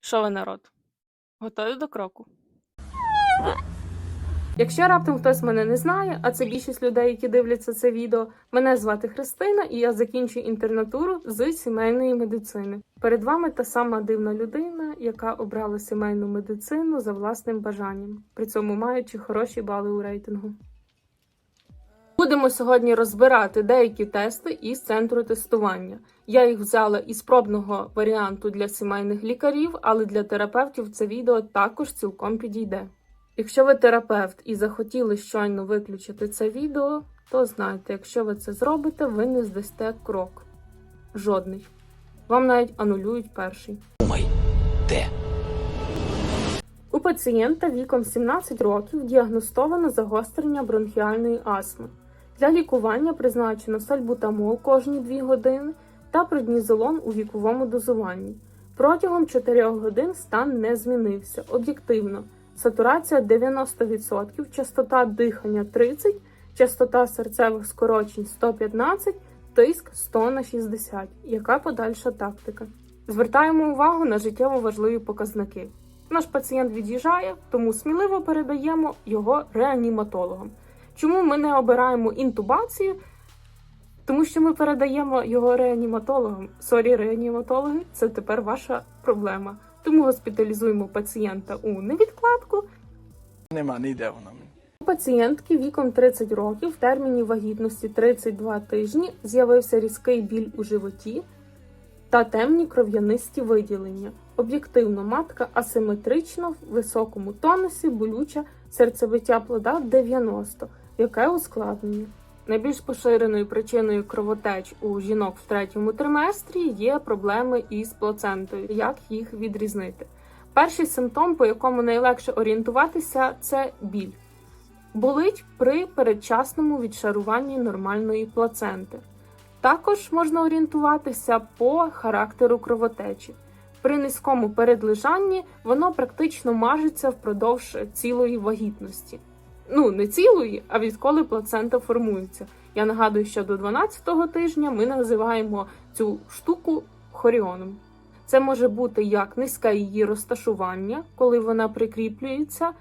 Що ви, народ? Готові до кроку? Якщо раптом хтось мене не знає, а це більшість людей, які дивляться це відео, мене звати Христина, і я закінчую інтернатуру з сімейної медицини. Перед вами та сама дивна людина, яка обрала сімейну медицину за власним бажанням, при цьому маючи хороші бали у рейтингу. Будемо сьогодні розбирати деякі тести із центру тестування. Я їх взяла із пробного варіанту для сімейних лікарів, але для терапевтів це відео також цілком підійде. Якщо ви терапевт і захотіли щойно виключити це відео, то знайте, якщо ви це зробите, ви не здасте крок. Жодний. Вам навіть анулюють перший. Думай, де? У пацієнта віком 17 років діагностовано загострення бронхіальної астми. Для лікування призначено сальбутамол кожні 2 години та преднізолон у віковому дозуванні. Протягом 4 годин стан не змінився. Об'єктивно, сатурація 90%, частота дихання 30, частота серцевих скорочень 115, тиск 100 на 60. Яка подальша тактика? Звертаємо увагу на життєво важливі показники. Наш пацієнт від'їжджає, тому сміливо передаємо його реаніматологам. Чому ми не обираємо інтубацію? Тому що ми передаємо його реаніматологам. Сорі, реаніматологи, це тепер ваша проблема. Тому госпіталізуємо пацієнта у невідкладку. Нема, не йде вона. У пацієнтки віком 30 років в терміні вагітності 32 тижні з'явився різкий біль у животі та темні кров'янисті виділення. Об'єктивно, матка асиметрична в високому тонусі, болюча, серцебиття плода 90. Яке ускладнення? Найбільш поширеною причиною кровотеч у жінок в третьому триместрі є проблеми із плацентою. Як їх відрізнити? Перший симптом, по якому найлегше орієнтуватися, це біль. Болить при передчасному відшаруванні нормальної плаценти. Також можна орієнтуватися по характеру кровотечі. При низькому передлежанні воно практично мажеться впродовж цілої вагітності. Ну, не цілої, а відколи плацента формується. Я нагадую, що до 12-го тижня ми називаємо цю штуку хоріоном. Це може бути як низьке її розташування, коли вона прикріплюється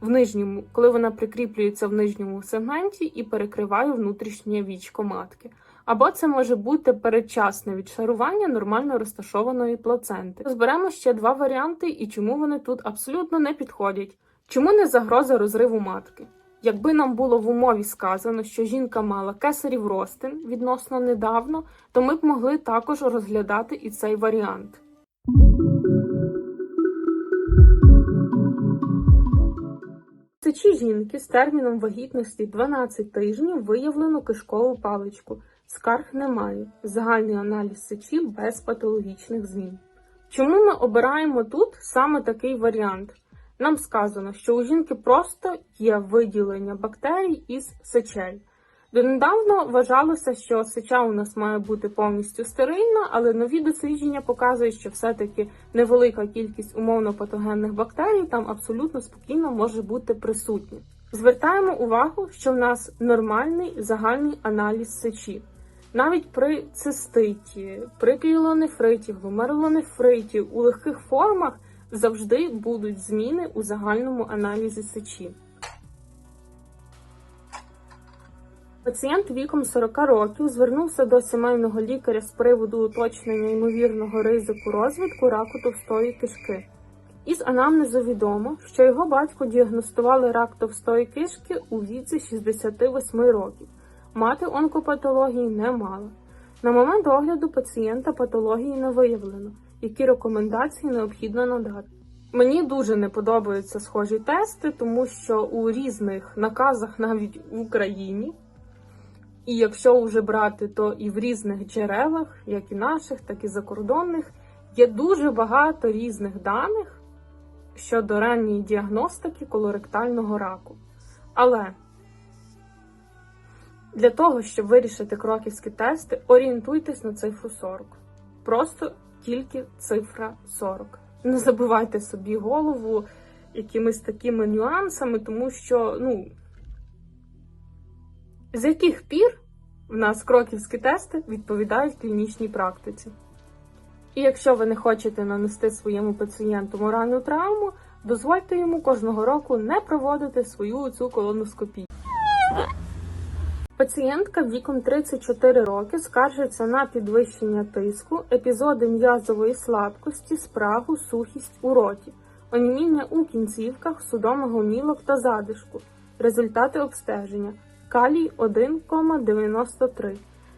в нижньому, коли вона прикріплюється в нижньому сегменті і перекриває внутрішнє вічко матки. Або це може бути передчасне відшарування нормально розташованої плаценти. Розберемо ще два варіанти і чому вони тут абсолютно не підходять. Чому не загроза розриву матки? Якби нам було в умові сказано, що жінка мала кесарів ростин відносно недавно, то ми б могли також розглядати і цей варіант. Сечі жінки з терміном вагітності 12 тижнів виявлено кишкову паличку. Скарг немає. Загальний аналіз сечі без патологічних змін. Чому ми обираємо тут саме такий варіант? Нам сказано, що у жінки просто є виділення бактерій із сечей. Донедавна вважалося, що сеча у нас має бути повністю стерильна, але нові дослідження показують, що все-таки невелика кількість умовно патогенних бактерій там абсолютно спокійно може бути присутня. Звертаємо увагу, що в нас нормальний загальний аналіз сечі. Навіть при циститі, при пілонефриті, гломерулонефриті, у легких формах завжди будуть зміни у загальному аналізі сечі. Пацієнт віком 40 років звернувся до сімейного лікаря з приводу уточнення ймовірного ризику розвитку раку товстої кишки. Із анамнезу відомо, що його батько діагностували рак товстої кишки у віці 68 років. Мати онкопатології не мала. На момент огляду пацієнта патології не виявлено, які рекомендації необхідно надати. Мені дуже не подобаються схожі тести, тому що у різних наказах, навіть в Україні, і якщо вже брати, то і в різних джерелах, як і наших, так і закордонних, є дуже багато різних даних щодо ранньої діагностики колоректального раку. Але для того, щоб вирішити кроківські тести, орієнтуйтесь на цифру 40. Просто тільки цифра 40. Не забивайте собі голову якимись такими нюансами, тому що, ну, з яких пір В нас кроківські тести відповідають клінічній практиці. І якщо ви не хочете нанести своєму пацієнту моральну травму, дозвольте йому кожного року не проводити свою цю колоноскопію. Пацієнтка віком 34 роки скаржиться на підвищення тиску, епізоди м'язової слабкості, спрагу, сухість у роті, оніміння у кінцівках, судомих гомілок та задишку. Результати обстеження: калій 1,93,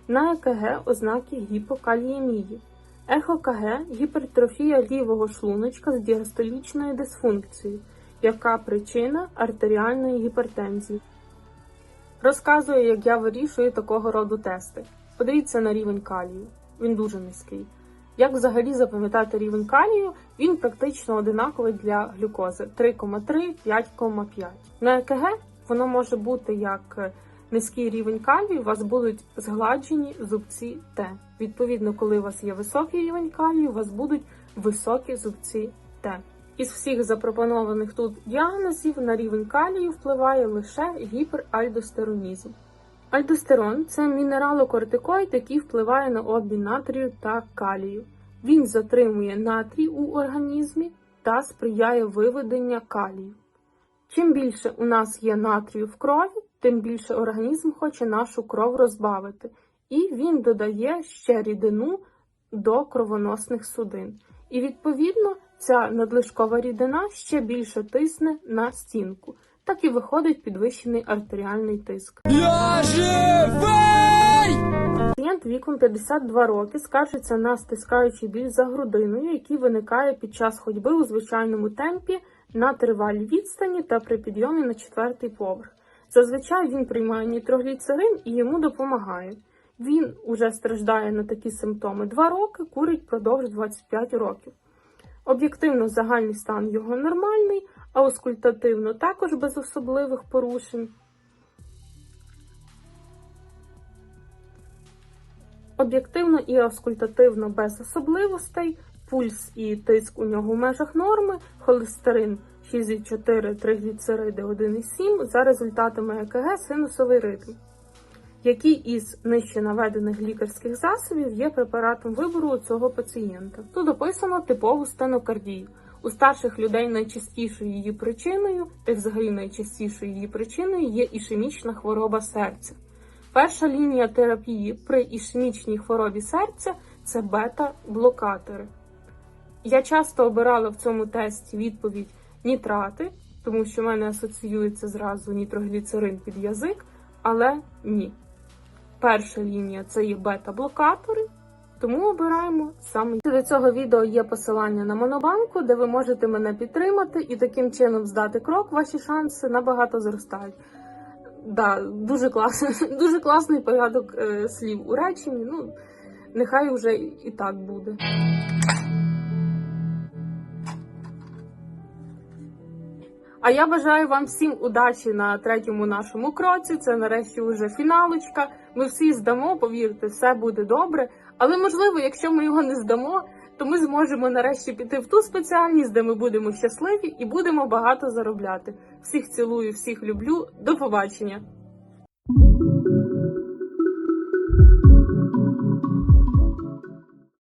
на ЕКГ ознаки гіпокаліємії, ЕХО-КГ гіпертрофія лівого шлуночка з діастолічною дисфункцією, яка причина артеріальної гіпертензії. Розказую, як я вирішую такого роду тести. Подивіться на рівень калію. Він дуже низький. Як взагалі запам'ятати рівень калію? Він практично одинаковий для глюкози 3,3, 5,5. На ЕКГ воно може бути як е, низький рівень калію, у вас будуть згладжені зубці Т. Відповідно, коли у вас є високий рівень калію, у вас будуть високі зубці Т. Із всіх запропонованих тут діагнозів на рівень калію впливає лише гіперальдостеронізм. Альдостерон це мінералокортикоїд, який впливає на обмін натрію та калію. Він затримує натрій у організмі та сприяє виведенню калію. Чим більше у нас є натрію в крові, тим більше організм хоче нашу кров розбавити, і він додає ще рідину до кровоносних судин. І відповідно ця надлишкова рідина ще більше тисне на стінку. Так і виходить підвищений артеріальний тиск. Я живий! Пацієнт віком 52 роки скаржиться на стискаючий біль за грудиною, який виникає під час ходьби у звичайному темпі на тривалій відстані та при підйомі на четвертий поверх. Зазвичай він приймає нітрогліцерин і йому допомагає. Він уже страждає на такі симптоми 2 роки, курить продовж 25 років. Об'єктивно загальний стан його нормальний, а оскультативно також без особливих порушень. Об'єктивно і аскультативно без особливостей, пульс і тиск у нього в межах норми, холестерин 6,4, тригліцериди 1,7 за результатами ЕКГ синусовий ритм. Який із нижче наведених лікарських засобів є препаратом вибору у цього пацієнта? Тут описано типову стенокардію. У старших людей найчастішою її причиною, та взагалі найчастішою її причиною є ішемічна хвороба серця. Перша лінія терапії при ішемічній хворобі серця це бета-блокатори. Я часто обирала в цьому тесті відповідь нітрати, тому що в мене асоціюється зразу нітрогліцерин під язик, але ні. Перша лінія це є бета-блокатори, тому обираємо саме. До цього відео є посилання на монобанку, де ви можете мене підтримати і таким чином здати крок, ваші шанси набагато зростають. Да, дуже класний, дуже класний порядок е, слів у реченні. Ну, нехай уже і так буде. А я бажаю вам всім удачі на третьому нашому кроці. Це нарешті вже фіналочка. Ми всі здамо, повірте, все буде добре. Але можливо, якщо ми його не здамо, то ми зможемо нарешті піти в ту спеціальність, де ми будемо щасливі і будемо багато заробляти. Всіх цілую, всіх люблю. До побачення.